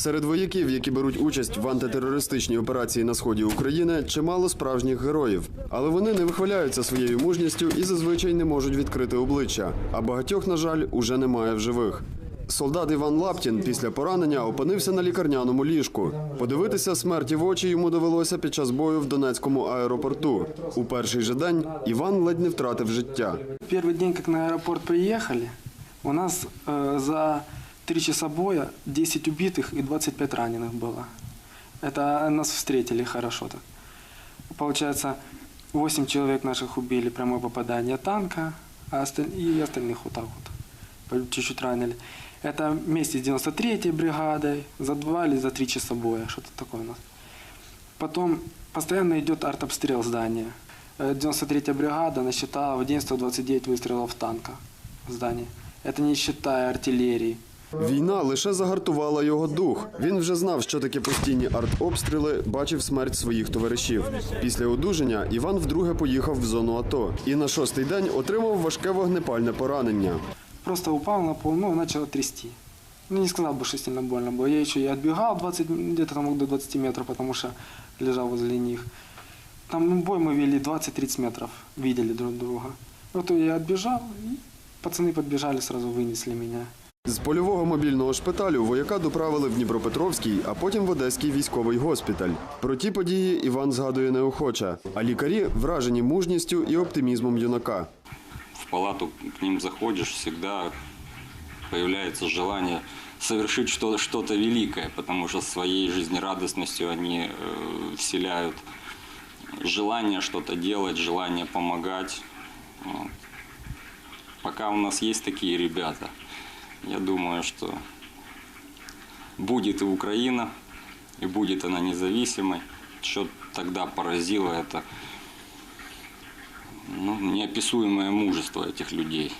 Серед вояків, які беруть участь в антитерористичній операції на сході України, чимало справжніх героїв. Але вони не вихваляються своєю мужністю і зазвичай не можуть відкрити обличчя. А багатьох, на жаль, уже немає в живих. Солдат Іван Лаптін після поранення опинився на лікарняному ліжку. Подивитися смерті в очі йому довелося під час бою в Донецькому аеропорту. У перший же день Іван ледь не втратив життя. Первый день, как на аэропорт приехали, у нас э, за три часа боя 10 убитых и 25 раненых было. Это нас встретили хорошо так. Получается, 8 человек наших убили прямое попадание танка, а осталь- и остальных вот так вот чуть-чуть ранили. Это вместе с 93-й бригадой за два или за три часа боя, что-то такое у нас. Потом постоянно идет артобстрел здания. Э, 93-я бригада насчитала в день 129 выстрелов танка в здании. Это не считая артиллерии. Війна лише загартувала його дух. Він вже знав, що таке постійні артобстріли, бачив смерть своїх товаришів. Після одужання Іван вдруге поїхав в зону АТО і на шостий день отримав важке вогнепальне поранення. Просто упал на пол, ну, начало трясти. Ну, не сказал бы, что сильно больно было. Я еще и отбегал 20, где-то там до 20 метров, потому что лежал возле них. Там ну, бой мы вели 20-30 метров, видели друг друга. Вот я отбежал, и пацаны подбежали, сразу вынесли меня. З польового мобільного шпиталю вояка доправили в Дніпропетровський, а потім в Одеський військовий госпіталь. Про ті події Іван згадує неохоче, а лікарі вражені мужністю і оптимізмом юнака. в палату к ним заходишь, всегда появляется желание совершить что- что-то великое, потому что своей жизнерадостностью они э, вселяют желание. Вот. Пока у нас есть такие ребята, я думаю, что будет и Украина, и будет она независимой. Что тогда поразило это ну, неописуемое мужество этих людей.